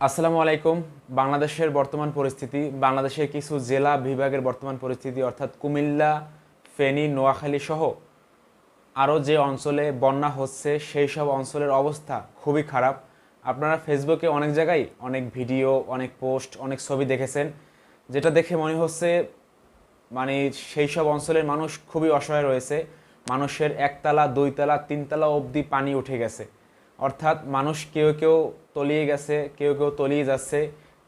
আসসালামু আলাইকুম। বাংলাদেশের বর্তমান পরিস্থিতি, বাংলাদেশের কিছু জেলা বিভাগের বর্তমান পরিস্থিতি, অর্থাৎ কুমিল্লা, ফেনী, নোয়াখালী সহ আরও যে অঞ্চলে বন্যা হচ্ছে, সেই সব অঞ্চলের অবস্থা খুবই খারাপ। আপনারা ফেসবুকে অনেক জায়গায় অনেক ভিডিও, অনেক পোস্ট, অনেক ছবি দেখেছেন, যেটা দেখে মনে হচ্ছে মানে সেই সব অঞ্চলের মানুষ খুবই অসহায় রয়েছে। মানুষের একতলা, দুইতলা, তিনতলা অবধি পানি উঠে গেছে। অর্থাৎ মানুষ কেউ কেউ তলিয়ে গেছে, কেউ কেউ তলিয়ে যাচ্ছে,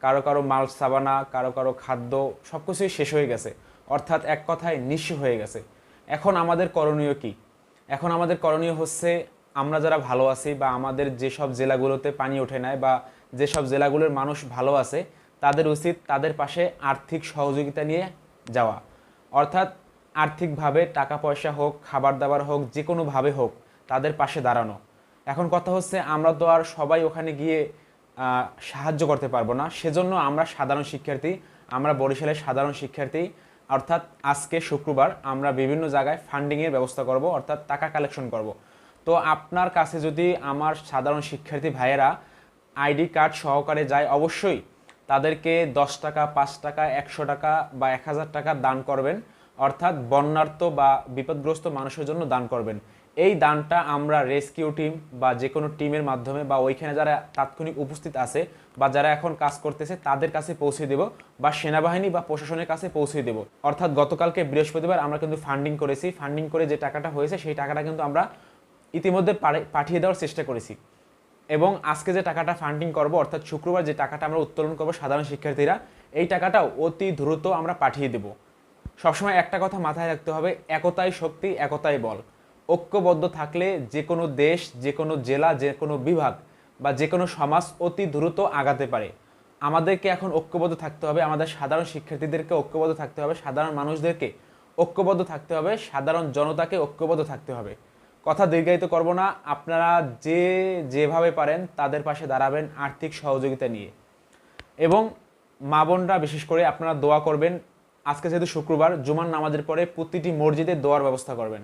কারও কারও মাল সাবানা, কারও কারও খাদ্য সব কিছুই শেষ হয়ে গেছে, অর্থাৎ এক কথায় নিঃস্ব হয়ে গেছে। এখন আমাদের করণীয় কি? এখন আমাদের করণীয় হচ্ছে আমরা যারা ভালো আছি বা আমাদের যেসব জেলাগুলোতে পানি ওঠে নাই বা যেসব জেলাগুলোর মানুষ ভালো আছে, তাদের উচিত তাদের পাশে আর্থিক সহযোগিতা নিয়ে যাওয়া। অর্থাৎ আর্থিকভাবে টাকা পয়সা হোক, খাবার দাবার হোক যে কোনোভাবে হোক, তাদের পাশে দাঁড়ানো। এখন কথা হচ্ছে আমরা তো আর সবাই ওখানে গিয়ে সাহায্য করতে পারব না। সেজন্য আমরা সাধারণ শিক্ষার্থী, আমরা বরিশালের সাধারণ শিক্ষার্থী, অর্থাৎ আজকে শুক্রবার আমরা বিভিন্ন জায়গায় ফান্ডিংয়ের ব্যবস্থা করব, অর্থাৎ টাকা কালেকশন করব। তো আপনার কাছে যদি আমার সাধারণ শিক্ষার্থী ভাইয়েরা আইডি কার্ড সহকারে যায়, অবশ্যই তাদেরকে দশ টাকা, পাঁচ টাকা, একশো টাকা বা এক হাজার টাকা দান করবেন। অর্থাৎ বন্যার্থ বা বিপদগ্রস্ত মানুষের জন্য দান করবেন। এই দানটা আমরা রেস্কিউ টিম বা যে কোনো টিমের মাধ্যমে বা ওইখানে যারা তাৎক্ষণিক উপস্থিত আছে বা যারা এখন কাজ করতেছে, তাদের কাছে পৌঁছে দেব বা সেনাবাহিনী বা প্রশাসনের কাছে পৌঁছে দেব। অর্থাৎ গতকালকে বৃহস্পতিবার আমরা কিন্তু ফান্ডিং করেছি। ফান্ডিং করে যে টাকাটা হয়েছে, সেই টাকাটা কিন্তু আমরা ইতিমধ্যে পাঠিয়ে দেওয়ার চেষ্টা করেছি। এবং আজকে যে টাকাটা ফান্ডিং করব, অর্থাৎ শুক্রবার যে টাকাটা আমরা উত্তোলন করব সাধারণ শিক্ষার্থীরা, এই টাকাটাও অতি দ্রুত আমরা পাঠিয়ে দেব। সবসময় একটা কথা মাথায় রাখতে হবে, একতাই শক্তি, একতাই বল। ঐক্যবদ্ধ থাকলে যে কোনো দেশ, যে কোনো জেলা, যে কোনো বিভাগ বা যে কোনো সমাজ অতি দ্রুত আগাতে পারে। আমাদেরকে এখন ঐক্যবদ্ধ থাকতে হবে, আমাদের সাধারণ শিক্ষার্থীদেরকে ঐক্যবদ্ধ থাকতে হবে, সাধারণ মানুষদেরকে ঐক্যবদ্ধ থাকতে হবে, সাধারণ জনতাকে ঐক্যবদ্ধ থাকতে হবে। কথা দীর্ঘায়িত করব না, আপনারা যে যেভাবে পারেন তাদের পাশে দাঁড়াবেন আর্থিক সহযোগিতা নিয়ে। এবং মা বোনরা বিশেষ করে আপনারা দোয়া করবেন, আজকে যেহেতু শুক্রবার, জুমার নামাজের পরে প্রতিটি মসজিদে দোয়ার ব্যবস্থা করবেন।